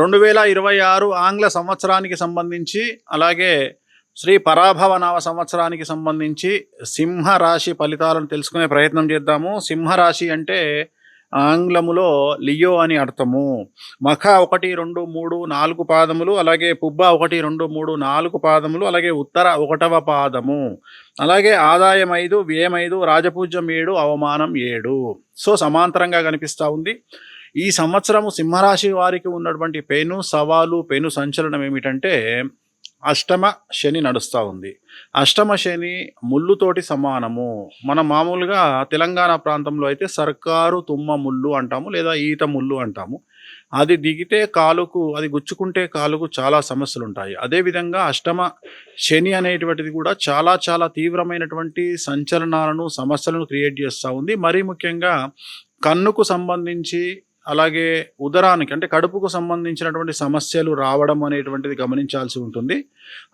రెండు వేల ఇరవై ఆరు ఆంగ్ల సంవత్సరానికి సంబంధించి అలాగే శ్రీ పరాభవ నవ సంవత్సరానికి సంబంధించి సింహరాశి ఫలితాలను తెలుసుకునే ప్రయత్నం చేద్దాము. సింహరాశి అంటే ఆంగ్లములో లియో అని అర్థము. మఖ ఒకటి రెండు మూడు నాలుగు పాదములు అలాగే పుబ్బ ఒకటి రెండు మూడు నాలుగు పాదములు అలాగే ఉత్తర ఒకటవ పాదము. అలాగే ఆదాయం ఐదు వ్యయం ఐదు రాజపూజ్యం ఏడు అవమానం ఏడు. సో సమాంతరంగా కనిపిస్తూ ఉంది. ఈ సంవత్సరము సింహరాశి వారికి ఉన్నటువంటి పెను సవాలు పెను సంచలనం ఏమిటంటే అష్టమ శని నడుస్తూ ఉంది. అష్టమ శని ముళ్ళుతోటి సమానము. మన మామూలుగా తెలంగాణ ప్రాంతంలో అయితే సర్కారు తుమ్మ ముళ్ళు అంటాము లేదా ఈత ముళ్ళు అంటాము. అది దిగితే కాలుకు అది గుచ్చుకుంటే కాలుకు చాలా సమస్యలు ఉంటాయి అదేవిధంగా అష్టమ శని అనేటువంటిది కూడా చాలా చాలా తీవ్రమైనటువంటి సంచలనాలను సమస్యలను క్రియేట్ చేస్తూ ఉంది. మరీ ముఖ్యంగా కన్నుకు సంబంధించి అలాగే ఉదరానికి అంటే కడుపుకు సంబంధించినటువంటి సమస్యలు రావడం అనేటువంటిది గమనించాల్సి ఉంటుంది.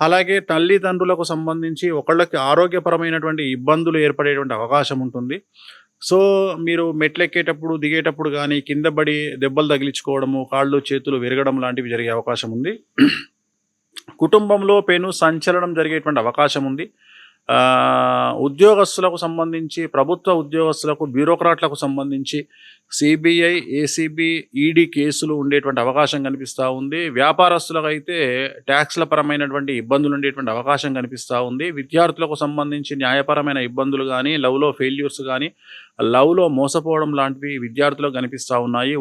అలాగే తల్లిదండ్రులకు సంబంధించి ఒకళ్ళకి ఆరోగ్యపరమైనటువంటి ఇబ్బందులు ఏర్పడేటువంటి అవకాశం ఉంటుంది. సో మీరు మెట్లెక్కేటప్పుడు దిగేటప్పుడు కానీ కింద పడి దెబ్బలు తగిలించుకోవడము కాళ్ళు చేతులు విరగడం లాంటివి జరిగే అవకాశం ఉంది. కుటుంబంలో పెను సంచలనం జరిగేటువంటి అవకాశం ఉంది. ఉద్యోగస్తులకు సంబంధించి ప్రభుత్వ ఉద్యోగస్తులకు బ్యూరోక్రాట్లకు సంబంధించి సిబిఐ ఏసీబీ ఈడీ కేసులు ఉండేటువంటి అవకాశం కనిపిస్తూ ఉంది. వ్యాపారస్తులకు అయితే ట్యాక్స్ల పరమైనటువంటి ఇబ్బందులు ఉండేటువంటి అవకాశం కనిపిస్తూ ఉంది. విద్యార్థులకు సంబంధించి న్యాయపరమైన ఇబ్బందులు కానీ లవ్లో ఫెయిల్యూర్స్ కానీ లవ్లో మోసపోవడం లాంటివి విద్యార్థులకు కనిపిస్తూ ఉన్నాయి.